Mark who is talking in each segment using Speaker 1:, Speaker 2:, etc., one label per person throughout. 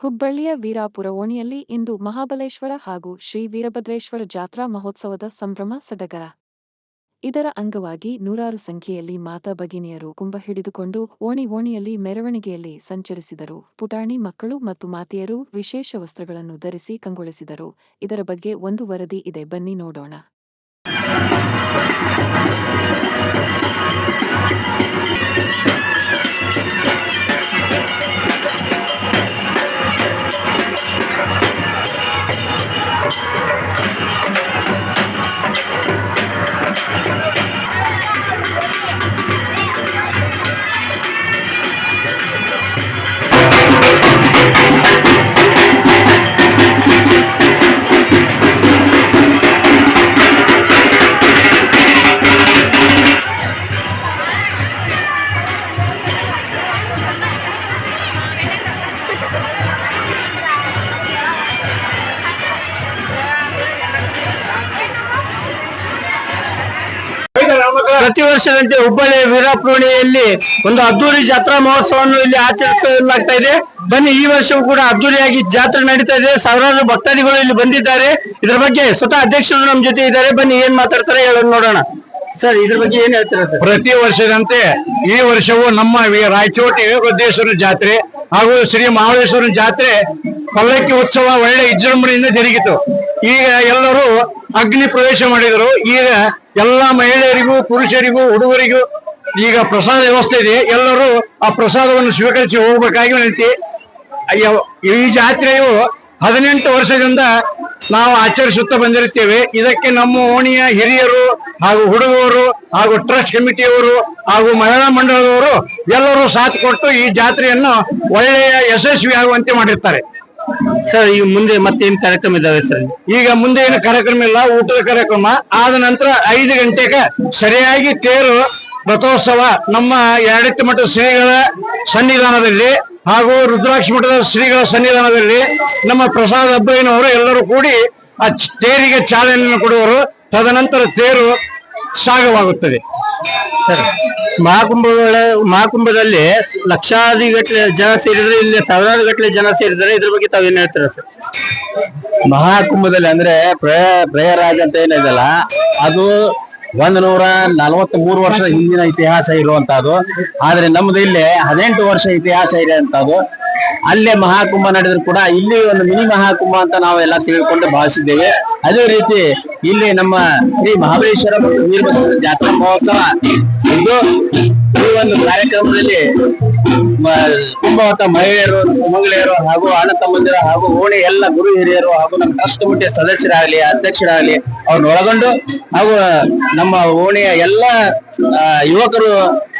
Speaker 1: ಹುಬ್ಬಳ್ಳಿಯ ವೀರಾಪುರ ಓಣಿಯಲ್ಲಿ ಇಂದು ಮಹಾಬಲೇಶ್ವರ ಹಾಗೂ ಶ್ರೀ ವೀರಭದ್ರೇಶ್ವರ ಜಾತ್ರಾ ಮಹೋತ್ಸವದ ಸಂಭ್ರಮ ಸಡಗರ. ಇದರ ಅಂಗವಾಗಿ ನೂರಾರು ಸಂಖ್ಯೆಯಲ್ಲಿ ಮಾತಾ ಭಗಿನಿಯರು ಕುಂಭ ಹಿಡಿದುಕೊಂಡು ಓಣಿ ಓಣಿಯಲ್ಲಿ ಮೆರವಣಿಗೆಯಲ್ಲಿ ಸಂಚರಿಸಿದರು. ಪುಟಾಣಿ ಮಕ್ಕಳು ಮತ್ತು ಮಾತೆಯರು ವಿಶೇಷ ವಸ್ತ್ರಗಳನ್ನು ಧರಿಸಿ ಕಂಗೊಳಿಸಿದರು. ಇದರ ಬಗ್ಗೆ ಒಂದು ವರದಿ ಇದೆ. ಬನ್ನಿ ನೋಡೋಣ.
Speaker 2: ಪ್ರತಿ ವರ್ಷದಂತೆ ಹುಬ್ಬಳ್ಳಿ ವೀರಾಪ್ರೋಣಿಯಲ್ಲಿ ಒಂದು ಅದ್ದೂರಿ ಜಾತ್ರಾ ಮಹೋತ್ಸವವನ್ನು ಇಲ್ಲಿ ಆಚರಿಸಲಾಗ್ತಾ ಇದೆ. ಬನ್ನಿ, ಈ ವರ್ಷವೂ ಕೂಡ ಅದ್ದೂರಿಯಾಗಿ ಜಾತ್ರೆ ನಡೀತಾ ಇದೆ. ಸಾವಿರಾರು ಭಕ್ತಾದಿಗಳು ಇಲ್ಲಿ ಬಂದಿದ್ದಾರೆ. ಇದ್ರ ಬಗ್ಗೆ ಸ್ವತಃ ಅಧ್ಯಕ್ಷರು ನಮ್ಮ ಜೊತೆ ಇದ್ದಾರೆ. ಬನ್ನಿ, ಏನ್ ಮಾತಾಡ್ತಾರೆ ಹೇಳೋದು ನೋಡೋಣ. ಸರ್, ಇದ್ರ ಬಗ್ಗೆ ಏನ್ ಹೇಳ್ತೀರಾ
Speaker 3: ಪ್ರತಿ ವರ್ಷದಂತೆ ಈ ವರ್ಷವೂ ನಮ್ಮ ರಾಯಚೋಟಿ ವಿವೇಕೋದ್ದೇಶ್ವರ ಜಾತ್ರೆ ಹಾಗೂ ಶ್ರೀ ಮಹಾಬಲೇಶ್ವರ ಜಾತ್ರೆ ಪಲ್ಲಕ್ಕಿ ಉತ್ಸವ ಒಳ್ಳೆ ವಿಜೃಂಭಣೆಯಿಂದ ಜರುಗಿತು. ಈಗ ಎಲ್ಲರೂ ಅಗ್ನಿ ಪ್ರವೇಶ ಮಾಡಿದರು. ಈಗ ಎಲ್ಲಾ ಮಹಿಳೆಯರಿಗೂ ಪುರುಷರಿಗೂ ಹುಡುಗರಿಗೂ ಈಗ ಪ್ರಸಾದ ವ್ಯವಸ್ಥೆ ಇದೆ. ಎಲ್ಲರೂ ಆ ಪ್ರಸಾದವನ್ನು ಸ್ವೀಕರಿಸಿ ಹೋಗಬೇಕಾಗಿ ಅಯ್ಯೋ, ಈ ಜಾತ್ರೆಯು ಹದಿನೆಂಟು ವರ್ಷದಿಂದ ನಾವು ಆಚರಿಸುತ್ತಾ ಬಂದಿರುತ್ತೇವೆ. ಇದಕ್ಕೆ ನಮ್ಮ ಓಣಿಯ ಹಿರಿಯರು ಹಾಗೂ ಹುಡುಗರು ಹಾಗೂ ಟ್ರಸ್ಟ್ ಕಮಿಟಿಯವರು ಹಾಗೂ ಮಹಿಳಾ ಮಂಡಳದವರು ಎಲ್ಲರೂ ಸಾಥ್ ಕೊಟ್ಟು ಈ ಜಾತ್ರೆಯನ್ನು ಒಳ್ಳೆಯ ಯಶಸ್ವಿ ಆಗುವಂತೆ ಮಾಡಿರ್ತಾರೆ.
Speaker 2: ಸರ್ ಈ ಮುಂದೆ ಮತ್ತೇನ್ ಕಾರ್ಯಕ್ರಮ ಇದಾವೆ ಸರ್
Speaker 3: ಈಗ ಮುಂದೆ ಏನು ಕಾರ್ಯಕ್ರಮ ಇಲ್ಲ, ಊಟದ ಕಾರ್ಯಕ್ರಮ. ಆದ ನಂತರ ಐದು ಗಂಟೆಗೆ ಸರಿಯಾಗಿ ತೇರು ರಥೋತ್ಸವ ನಮ್ಮ ಎರಡಕ್ಕೆ ಮಠದ ಶ್ರೀಗಳ ಸನ್ನಿಧಾನದಲ್ಲಿ ಹಾಗೂ ರುದ್ರಾಕ್ಷ ಮಠದ ಶ್ರೀಗಳ ಸನ್ನಿಧಾನದಲ್ಲಿ ನಮ್ಮ ಪ್ರಸಾದ್ ಅಬ್ಬಯ್ಯನವರು ಎಲ್ಲರೂ ಕೂಡಿ ಆ ತೇರಿಗೆ ಚಾಲನೆಯನ್ನು ಕೊಡುವರು. ತದನಂತರ ತೇರು ಸಾಗವಾಗುತ್ತದೆ.
Speaker 2: ಸರ್, ಮಹಾಕುಂಭಗಳ, ಮಹಾಕುಂಭದಲ್ಲಿ ಲಕ್ಷಾಧಿಗಟ್ಟಲೆ ಜನ ಸೇರಿದ್ರೆ ಇಲ್ಲಿ ಸಾವಿರಾರು ಗಟ್ಟಲೆ ಜನ ಸೇರಿದ್ರೆ ಇದ್ರ ಬಗ್ಗೆ ತಾವ್ ಏನ್ ಹೇಳ್ತೀರಾ ಸರ್?
Speaker 4: ಮಹಾಕುಂಭದಲ್ಲಿ ಅಂದ್ರೆ ಪ್ರಯ ಪ್ರಯರಾಜ ಅಂತ ಏನಿದೆಯಲ್ಲ ಅದು ಒಂದ್ ನೂರ ನಲವತ್ತ್ ಮೂರು ವರ್ಷದ ಹಿಂದಿನ ಇತಿಹಾಸ ಇರುವಂತಹದ್ದು. ಆದ್ರೆ ನಮ್ದು ಇಲ್ಲಿ ಹದಿನೆಂಟು ವರ್ಷ ಇತಿಹಾಸ ಇರುವಂತಹದ್ದು ಅಲ್ಲೇ ಮಹಾಕುಂಭ ನಡೆದ್ರು ಕೂಡ ಇಲ್ಲಿ ಒಂದು ಮಿನಿ ಮಹಾಕುಂಭ ಅಂತ ನಾವೆಲ್ಲ ತಿಳ್ಕೊಂಡು ಭಾವಿಸಿದ್ದೇವೆ. ಅದೇ ರೀತಿ ಇಲ್ಲಿ ನಮ್ಮ ಶ್ರೀ ಮಹಾಬಲೇಶ್ವರ ವೀರಭದ್ರ ಜಾತ್ರಾ ಮಹೋತ್ಸವ ಇದು ಈ ಒಂದು ಕಾರ್ಯಕ್ರಮದಲ್ಲಿ ಹೊತ್ತ ಮಹಿಳೆಯರು ಮಹಿಳೆಯರು ಹಾಗೂ ಅಣ್ಣ ತಮ್ಮಂದಿರ ಹಾಗೂ ಓಣಿ ಎಲ್ಲ ಗುರು ಹಿರಿಯರು ಹಾಗೂ ನಮ್ಮ ಟ್ರಸ್ಟ್ ಕಮಿಟಿಯ ಸದಸ್ಯರಾಗಲಿ, ಅಧ್ಯಕ್ಷರಾಗಲಿ ಅವ್ರನ್ನ ಒಳಗೊಂಡು ಹಾಗೂ ನಮ್ಮ ಓಣಿಯ ಎಲ್ಲ ಯುವಕರು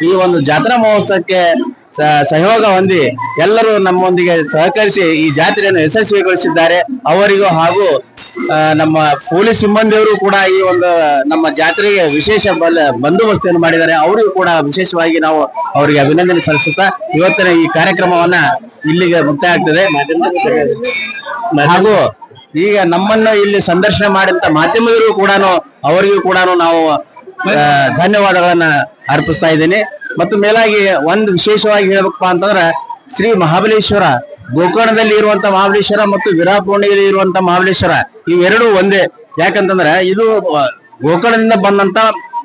Speaker 4: ಈ ಒಂದು ಜಾತ್ರಾ ಮಹೋತ್ಸವಕ್ಕೆ ಸಹಯೋಗ ಹೊಂದಿ ಎಲ್ಲರೂ ನಮ್ಮೊಂದಿಗೆ ಸಹಕರಿಸಿ ಈ ಜಾತ್ರೆಯನ್ನು ಯಶಸ್ವಿಗೊಳಿಸಿದ್ದಾರೆ. ಅವರಿಗೂ ಹಾಗೂ ನಮ್ಮ ಪೊಲೀಸ್ ಸಿಬ್ಬಂದಿಯವರು ಕೂಡ ಈ ಒಂದು, ನಮ್ಮ ಜಾತ್ರೆಗೆ ವಿಶೇಷ ಬಲ ಮಾಡಿದ್ದಾರೆ. ಅವರಿಗೂ ಕೂಡ ವಿಶೇಷವಾಗಿ ನಾವು ಅವರಿಗೆ ಅಭಿನಂದನೆ ಸಲ್ಲಿಸುತ್ತಾ, ಇವತ್ತಿನ ಈ ಕಾರ್ಯಕ್ರಮವನ್ನ ಇಲ್ಲಿಗೆ ಮುಕ್ತಾಯ ಆಗ್ತದೆ ಹಾಗೂ, ಈಗ ನಮ್ಮನ್ನ ಇಲ್ಲಿ ಸಂದರ್ಶನ ಮಾಡಿದಂತ ಮಾಧ್ಯಮದವರಿಗೂ ಕೂಡ ಅವರಿಗೂ ಕೂಡ ನಾವು ಧನ್ಯವಾದಗಳನ್ನ ಅರ್ಪಿಸ್ತಾ ಇದ್ದೀನಿ. ಮತ್ತು ಮೇಲಾಗಿ ಒಂದು ವಿಶೇಷವಾಗಿ ಹೇಳ್ಬೇಕಪ್ಪ ಅಂತಂದ್ರೆ ಶ್ರೀ ಮಹಾಬಲೇಶ್ವರ, ಗೋಕರ್ಣದಲ್ಲಿ ಇರುವಂತ ಮಹಾಬಲೇಶ್ವರ ಮತ್ತು ವಿರಾಪುರ್ಣಿಯಲ್ಲಿ ಇರುವಂತ ಮಹಾಬಲೇಶ್ವರ, ಇವೆರಡೂ ಒಂದೇ. ಯಾಕಂತಂದ್ರೆ ಇದು ಗೋಕರ್ಣದಿಂದ ಬಂದಂತ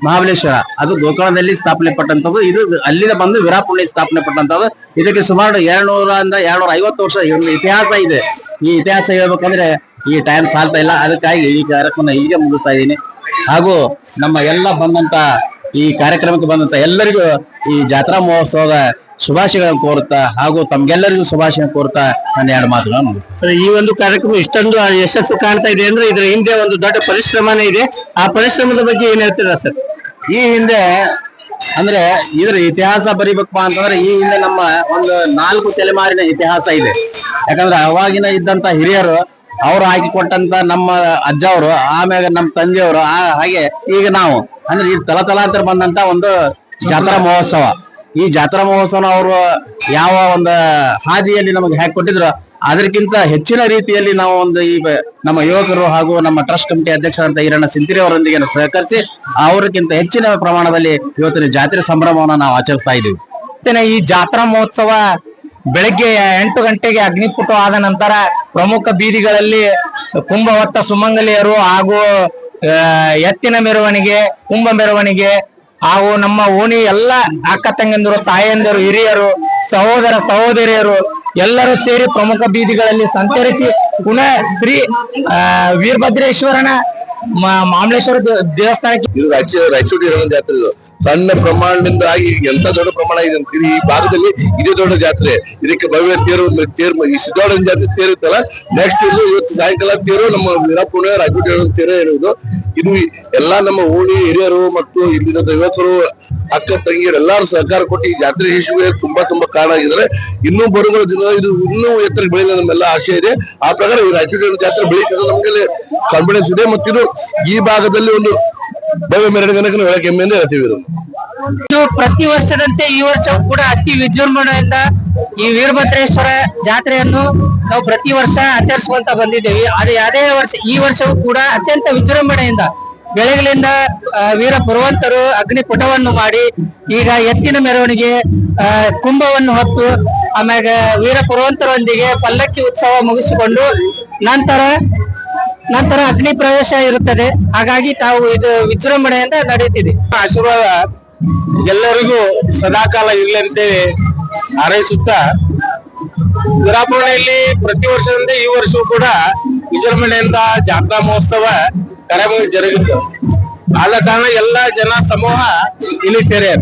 Speaker 4: ಮಹಾಬಲೇಶ್ವರ. ಅದು ಗೋಕರ್ಣದಲ್ಲಿ ಸ್ಥಾಪನೆ ಪಟ್ಟಂತದ್ದು ಇದು ಅಲ್ಲಿಂದ ಬಂದು ವಿರಾಪುರ್ಣಿ ಸ್ಥಾಪನೆ ಪಟ್ಟಂತದ್ದು ಇದಕ್ಕೆ ಸುಮಾರು ಎರಡ್ನೂರಿಂದ ಎರಡ್ನೂರ ಐವತ್ತು ವರ್ಷ ಇತಿಹಾಸ ಇದೆ. ಈ ಇತಿಹಾಸ ಹೇಳ್ಬೇಕಂದ್ರೆ ಈ ಟೈಮ್ ಸಾಲ್ತಾ ಇಲ್ಲ. ಅದಕ್ಕಾಗಿ ಈ ಕಾರ್ಯಕ್ರಮ ಹೀಗೆ ಮುಗಿಸ್ತಾ ಇದ್ದೀನಿ. ಹಾಗೂ ನಮ್ಮ ಎಲ್ಲ ಬಂದಂತ ಈ ಕಾರ್ಯಕ್ರಮಕ್ಕೆ ಬಂದಂತ ಎಲ್ಲರಿಗೂ ಈ ಜಾತ್ರಾ ಮಹೋತ್ಸವದ ಶುಭಾಶಯಗಳನ್ನು ಕೋರುತ್ತಾ ಹಾಗೂ ತಮ್ಗೆಲ್ಲರಿಗೂ ಶುಭಾಶಯ ಕೋರುತ್ತಾ ನನ್ನ ಎರಡು ಮಾತುಗಳನ್ನು.
Speaker 2: ಸರ್ ಈ ಒಂದು ಕಾರ್ಯಕ್ರಮ ಇಷ್ಟೊಂದು ಯಶಸ್ಸು ಕಾಣ್ತಾ ಇದೆ ಅಂದ್ರೆ ಇದರ ಹಿಂದೆ ಒಂದು ದೊಡ್ಡ ಪರಿಶ್ರಮನೇ ಇದೆ. ಆ ಪರಿಶ್ರಮದ ಬಗ್ಗೆ ಏನ್ ಹೇಳ್ತೀರಾ ಸರ್?
Speaker 4: ಈ ಹಿಂದೆ ಅಂದ್ರೆ ಇದ್ರ ಇತಿಹಾಸ ಬರಿಬೇಕಪ್ಪ ಅಂತಂದ್ರೆ ಈ ಹಿಂದೆ ನಮ್ಮ ಒಂದು ನಾಲ್ಕು ತಲೆಮಾರಿನ ಇತಿಹಾಸ ಇದೆ. ಯಾಕಂದ್ರೆ ಅವಾಗಿನ ಇದ್ದಂತ ಹಿರಿಯರು ಅವ್ರು ಹಾಕಿಕೊಟ್ಟಂತ ನಮ್ಮ ಅಜ್ಜವರು ಆಮ್ಯಾಗ ನಮ್ಮ ತಂದೆಯವರು ಹಾಗೆ ಈಗ ನಾವು ಅಂದ್ರೆ ಈ ತಲತಲಾಂತರ ಬಂದಂತ ಒಂದು ಜಾತ್ರಾ ಮಹೋತ್ಸವ. ಈ ಜಾತ್ರಾ ಮಹೋತ್ಸವ ಅವರು ಯಾವ ಒಂದು ಹಾದಿಯಲ್ಲಿ ನಮಗೆ ಹ್ಯಾಕ್ ಕೊಟ್ಟಿದ್ರು, ಅದಕ್ಕಿಂತ ಹೆಚ್ಚಿನ ರೀತಿಯಲ್ಲಿ ನಾವು ಒಂದು ಈ ನಮ್ಮ ಯುವಕರು ಹಾಗೂ ನಮ್ಮ ಟ್ರಸ್ಟ್ ಕಮಿಟಿ ಅಧ್ಯಕ್ಷರಂತ ಈರಣ್ಣ ಸಿಂತಿರಿ ಅವರೊಂದಿಗೆ ಸಹಕರಿಸಿ ಅವರಿಗಿಂತ ಹೆಚ್ಚಿನ ಪ್ರಮಾಣದಲ್ಲಿ ಇವತ್ತಿನ ಜಾತ್ರೆ ಸಂಭ್ರಮವನ್ನು ನಾವು ಆಚರಿಸ್ತಾ ಇದ್ದೀವಿ
Speaker 2: ಈ ಜಾತ್ರಾ ಮಹೋತ್ಸವ ಬೆಳಗ್ಗೆ ಎಂಟು ಗಂಟೆಗೆ ಅಗ್ನಿಸ್ಫುಟ ಆದ ನಂತರ ಪ್ರಮುಖ ಬೀದಿಗಳಲ್ಲಿ ಕುಂಭವತ್ತ ಸುಮಂಗಲಿಯರು ಹಾಗೂ ಎತ್ತಿನ ಮೆರವಣಿಗೆ, ಕುಂಭ ಮೆರವಣಿಗೆ, ಹಾಗೂ ನಮ್ಮ ಓಣಿ ಎಲ್ಲ ಅಕ್ಕ ತಂಗಂದಿರು ತಾಯಂದಿರು ಹಿರಿಯರು, ಸಹೋದರ ಸಹೋದರಿಯರು ಎಲ್ಲರೂ ಸೇರಿ ಪ್ರಮುಖ ಬೀದಿಗಳಲ್ಲಿ ಸಂಚರಿಸಿ ಪುನಃ ಶ್ರೀ ವೀರಭದ್ರೇಶ್ವರನ ಮಾಮಲೇಶ್ವರ ದೇವಸ್ಥಾನಕ್ಕೆ
Speaker 5: ಇದು ರಾಯಚೂರು ಇರೋ ಜಾತ್ರೆ ಇದು ಸಣ್ಣ ಪ್ರಮಾಣದಿಂದ ಆಗಿ ಎಂತ ದೊಡ್ಡ ಪ್ರಮಾಣ ಇದೆ ಈ ಭಾಗದಲ್ಲಿ ಇದೇ ದೊಡ್ಡ ಜಾತ್ರೆ. ಇದಕ್ಕೆ ಭವ್ಯ ತೇರು ತೇರು, ಈ ಸಿದ್ದೋಡ ಜಾತ್ರೆ ತೇರು ಇತ್ತಲ್ಲ ನೆಕ್ಸ್ಟ್ ಇದು ಇವತ್ತು ಸಾಯಂಕಾಲ ತೇರು, ನಮ್ಮ ವೀರಪ್ಪನ ರಾಯಚೂರು ತೇರು ಹೇಳುವುದು ಇದು ಎಲ್ಲಾ ನಮ್ಮ ಓಣಿ ಹಿರಿಯರು ಮತ್ತು ಇಲ್ಲಿದ ಯುವಕರು ಅಕ್ಕ ತಂಗಿಯರು ಎಲ್ಲಾರು ಸಹಕಾರ ಕೊಟ್ಟು ಈ ಜಾತ್ರೆ ಯಶಸ್ವಿಗೆ ತುಂಬಾ ತುಂಬಾ ಕಾರಣ ಆಗಿದ್ರೆ ಇನ್ನೂ ಬರುವ ದಿನ ಇದು ಇನ್ನೂ ಎತ್ತರ ಬೆಳೆಯಲು ನಮ್ಮೆಲ್ಲ ಆಶೆ ಇದೆ. ಆ ಪ್ರಕಾರ ಈ ರಾಯಚೂರು ಜಾತ್ರೆ ಬೆಳೀತದೆ ನಮಗೆ ಕಾನ್ಫಿಡೆನ್ಸ್ ಇದೆ ಮತ್ತು ಇದು ಈ ಭಾಗದಲ್ಲಿ ಒಂದು ಭವ್ಯ ಮೆರವಣಿಗೆ ಒಳಗೆ ಹೆಮ್ಮೆಯಿಂದ ಹೇಳ್ತೀವಿ ಇದನ್ನು.
Speaker 2: ಇದು ಪ್ರತಿ ವರ್ಷದಂತೆ ಈ ವರ್ಷವೂ ಕೂಡ ಅತಿ ವಿಜೃಂಭಣೆಯಿಂದ ಈ ವೀರಭದ್ರೇಶ್ವರ ಜಾತ್ರೆಯನ್ನು ನಾವು ಪ್ರತಿ ವರ್ಷ ಆಚರಿಸುವಂತ ಬಂದಿದ್ದೇವೆ. ಅದೇ ಅದೇ ವರ್ಷ ಈ ವರ್ಷವೂ ಕೂಡ ಅತ್ಯಂತ ವಿಜೃಂಭಣೆಯಿಂದ ಬೆಳೆಗಳಿಂದ ವೀರ ಪುರವಂತರು ಅಗ್ನಿಪುಟವನ್ನು ಮಾಡಿ ಈಗ ಎತ್ತಿನ ಮೆರವಣಿಗೆ ಕುಂಭವನ್ನು ಹೊತ್ತು ಆಮ್ಯಾಗ ವೀರ ಪುರವಂತರೊಂದಿಗೆ ಪಲ್ಲಕ್ಕಿ ಉತ್ಸವ ಮುಗಿಸಿಕೊಂಡು ನಂತರ ನಂತರ ಅಗ್ನಿ ಪ್ರವೇಶ ಇರುತ್ತದೆ. ಹಾಗಾಗಿ ತಾವು ಇದು ವಿಜೃಂಭಣೆಯಿಂದ ನಡೆಯುತ್ತಿದೆ. ಆಶೀರ್ವಾದ ಎಲ್ಲರಿಗೂ ಸದಾಕಾಲ ಇರಲಿ ಹಾರೈಸುತ್ತಾ ವೀರಾಪುರಣೆಯಲ್ಲಿ ಪ್ರತಿ ವರ್ಷದಿಂದ ಈ ವರ್ಷವೂ ಕೂಡ ವಿಜೃಂಭಣೆಯಿಂದ ಜಾತ್ರಾ ಮಹೋತ್ಸವ ಕಾರ್ಯಕ್ರಮ ಜರುಗಿತ್ತು ಆದ ಕಾರಣ ಎಲ್ಲ ಜನ ಸಮೂಹ ಇಲ್ಲಿ ಸೇರ್ಯಾರ.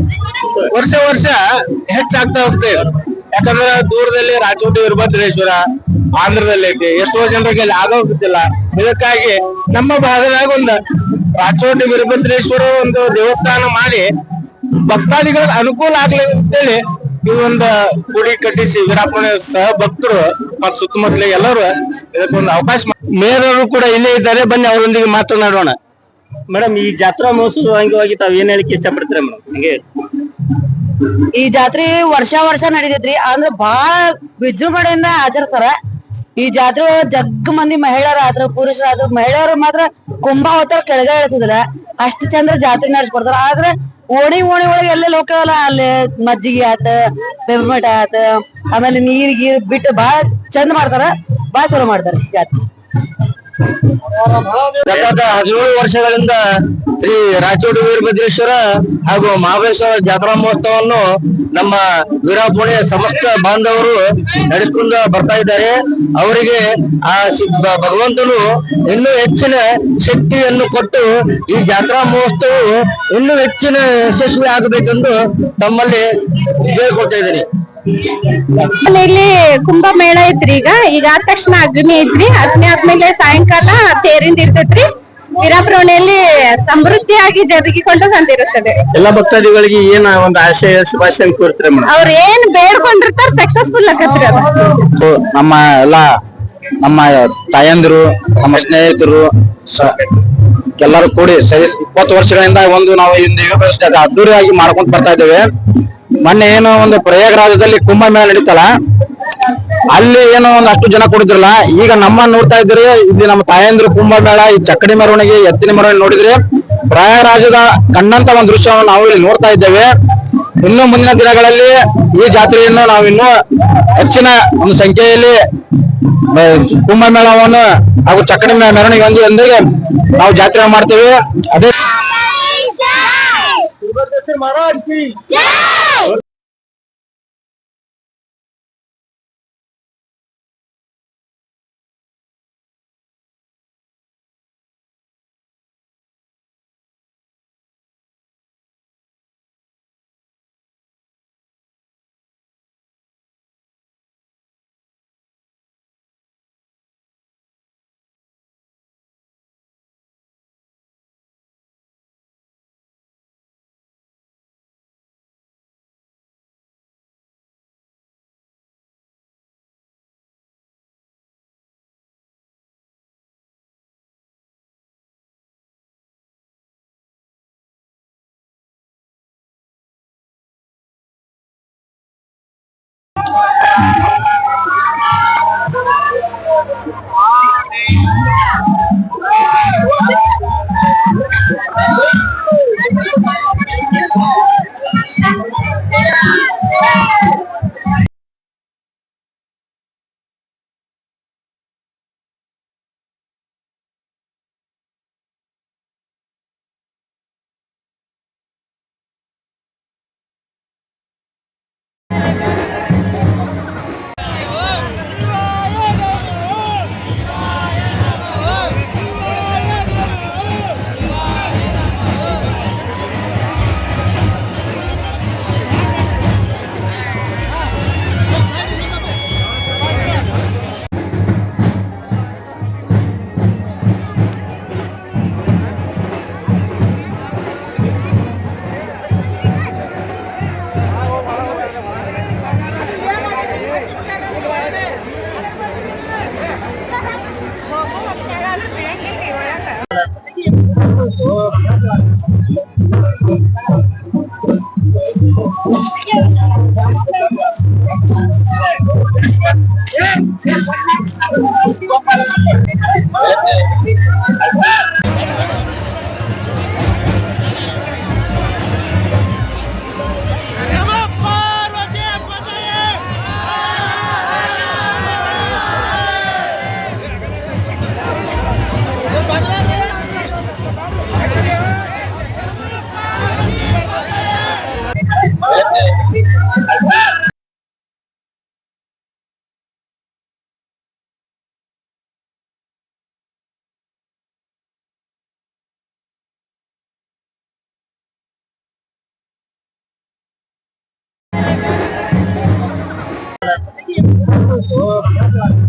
Speaker 2: ವರ್ಷ ವರ್ಷ ಹೆಚ್ಚಾಗ್ತಾ ಹೋಗ್ತದೆ ಯಾಕಂದ್ರೆ ದೂರದಲ್ಲಿ ರಾಜಕೋಟಿ ವೀರಭದ್ರೇಶ್ವರ ಆಂಧ್ರದಲ್ಲಿ ಐತಿ. ಎಷ್ಟೋ ಜನರಿಗೆ ಅಲ್ಲಿ ಆಗೋಗುತ್ತಿಲ್ಲ ಇದಕ್ಕಾಗಿ ನಮ್ಮ ಭಾಗದಾಗ ಒಂದು ರಾಜಕೋಟಿ ವೀರಭದ್ರೇಶ್ವರ ಒಂದು ದೇವಸ್ಥಾನ ಮಾಡಿ ಭಕ್ತಾದಿಗಳ ಅನುಕೂಲ ಆಗ್ಲಿ ಅಂತೇಳಿ ಈ ಒಂದು ಗುಡಿ ಕಟ್ಟಿಸಿ ವೀರಾಪುರ ಸಹ ಭಕ್ತರು ಮತ್ತು ಸುತ್ತಮುತ್ತಲ ಎಲ್ಲರೂ ಇದಕ್ಕೊಂದು ಅವಕಾಶ ಮೇಯರವರು ಕೂಡ ಇಲ್ಲೇ ಇದ್ದಾರೆ. ಬನ್ನಿ ಅವರೊಂದಿಗೆ ಮಾತನಾಡೋಣ. ಮೇಡಮ್ ಈ ಜಾತ್ರಾ ಮಹೋತ್ಸವ ಅಂಗವಾಗಿ ತಾವ್ ಏನ್ ಹೇಳಿಕೆ ಇಷ್ಟಪಡ್ತೀರಾ ಮೇಡಮ್? ಹಂಗೆ
Speaker 6: ಈ ಜಾತ್ರೆ ವರ್ಷ ವರ್ಷ ನಡೀತೈತ್ರಿ. ಅಂದ್ರ ಬಾಳ ವಿಜೃಂಭಣೆಯಿಂದ ಆಚರಿಸ್ತಾರ. ಈ ಜಾತ್ರೆ ಒಳಗ ಜಗ್ ಮಂದಿ ಮಹಿಳೆಯರಾದ್ರು, ಪುರುಷರಾದ್ರು, ಮಹಿಳೆಯರು ಮಾತ್ರ ಕುಂಭ ಹೋತರ ಕೆಳಗೆ ಇಳಿಸಿದ್ರ ಅಷ್ಟು ಚಂದ್ರ ಜಾತ್ರೆ ನಡೆಸ್ಕೊಡ್ತಾರ. ಆದ್ರೆ ಓಣಿ ಓಣಿ ಒಳಗೆ ಎಲ್ಲೆಲ್ಲಿ ಹೋಗ್ತಾವಲ್ಲ ಅಲ್ಲಿ. ಮಜ್ಜಿಗೆ ಆತ ಪೆಪರ್ಮೆಂಟ್ ಆತ, ಆಮೇಲೆ ನೀರ್, ಗೀರ್ ಬಿಟ್ಟು ಬಾಳ ಚಂದ ಮಾಡ್ತಾರ. ಬಾಳ ಚಲೋ ಮಾಡ್ತಾರ ಜಾತ್ರೆ.
Speaker 2: ಗತ ಹದಿನೇಳು ವರ್ಷಗಳಿಂದ ಶ್ರೀ ರಾಚೋಡಿ ವೀರಭದ್ರೇಶ್ವರ ಹಾಗೂ ಮಹಾಬಲೇಶ್ವರ ಜಾತ್ರಾ ಮಹೋತ್ಸವವನ್ನು ನಮ್ಮ ವೀರಾಪುಣೆಯ ಸಮಸ್ತ ಬಾಂಧವರು ನಡೆಸಿಕೊಂಡು ಬರ್ತಾ ಇದ್ದಾರೆ. ಅವರಿಗೆ ಆ ಭಗವಂತನು ಇನ್ನೂ ಹೆಚ್ಚಿನ ಶಕ್ತಿಯನ್ನು ಕೊಟ್ಟು ಈ ಜಾತ್ರಾ ಮಹೋತ್ಸವವು ಇನ್ನೂ ಹೆಚ್ಚಿನ ಯಶಸ್ವಿ ಆಗಬೇಕೆಂದು ತಮ್ಮಲ್ಲಿ ಕೇಳ್ಕೊಳ್ತಾ ಇದ್ದೀನಿ.
Speaker 7: ಇಲ್ಲಿ ಕುಂಭ ಮೇಳ ಐತ್ರಿ ಈಗ. ಈಗ ಆದ ತಕ್ಷಣ ಅಗ್ನಿ ಐತ್ರಿ. ಅಗ್ನಿ ಆದ್ಮೇಲೆ ಸಾಯಂಕಾಲ ತೇರಿಂದ ಇರ್ತೈತ್ರಿ. ವೀರಾಪುರವಣೆಯಲ್ಲಿ ಸಮೃದ್ಧಿಯಾಗಿ ಜರುಗಿಕೊಂಡು ಬಂದಿರುತ್ತದೆ.
Speaker 2: ಎಲ್ಲ ಭಕ್ತಾದಿಗಳಿಗೆ ಏನ ಒಂದು ಆಶಯ ಶುಭಾಶಯ ಕೋರ್ತಾರೆ
Speaker 7: ಅವ್ರ ಏನ್ ಬೇಡ್ಕೊಂಡಿರ್ತಾರ ಸಕ್ಸಸ್ಫುಲ್ ಆಕತ್ರಿ ಅದು.
Speaker 8: ನಮ್ಮ ಎಲ್ಲ ನಮ್ಮ ತಾಯಂದಿರು ನಮ್ಮ ಸ್ನೇಹಿತರು ಎಲ್ಲರೂ ಕೂಡಿ ಸರಿ ಇಪ್ಪತ್ತು ವರ್ಷಗಳಿಂದ ಒಂದು ನಾವು ಇಂದು ಯುವ ಪ್ರತಿಷ್ಠೆ ಅದ್ದೂರಿಯಾಗಿ ಮಾಡ್ಕೊಂತ ಬರ್ತಾ ಇದ್ದೇವೆ. ಮೊನ್ನೆ ಏನೋ ಒಂದು ಪ್ರಯಾಗರಾಜದಲ್ಲಿ ಕುಂಭ ಮೇಳ ನಡೀತಲ್ಲ, ಅಲ್ಲಿ ಏನೋ ಒಂದು ಅಷ್ಟು ಜನ ಕೊಡಿದ್ರಲ್ಲ ಈಗ ನಮ್ಮ ನೋಡ್ತಾ ಇದ್ರೆ ಇಲ್ಲಿ ನಮ್ಮ ತಾಯಂದ್ರು ಕುಂಭಮೇಳ ಈ ಚಕ್ಕಡಿ ಮೆರವಣಿಗೆ, ಎತ್ತಿನ ಮೆರವಣಿಗೆ ನೋಡಿದ್ರೆ ಪ್ರಯಾಗರಾಜದ ಕಣ್ಣಂತ ಒಂದು ದೃಶ್ಯವನ್ನು ನಾವು ಇಲ್ಲಿ ನೋಡ್ತಾ ಇದ್ದೇವೆ. ಇನ್ನು ಮುಂದಿನ ದಿನಗಳಲ್ಲಿ ಈ ಜಾತ್ರೆಯನ್ನು ನಾವು ಇನ್ನು ಹೆಚ್ಚಿನ ಒಂದು ಸಂಖ್ಯೆಯಲ್ಲಿ ಕುಂಭ ಕುಂಭಮೇಳವನ್ನು ಹಾಗೂ ಚಕ್ಕಡಿ ಮೆರವಣಿಗೆ ಅಂದ್ರೆ ನಾವು ಜಾತ್ರೆ ಮಾಡ್ತೇವೆ. ಅದೇ महाराज की।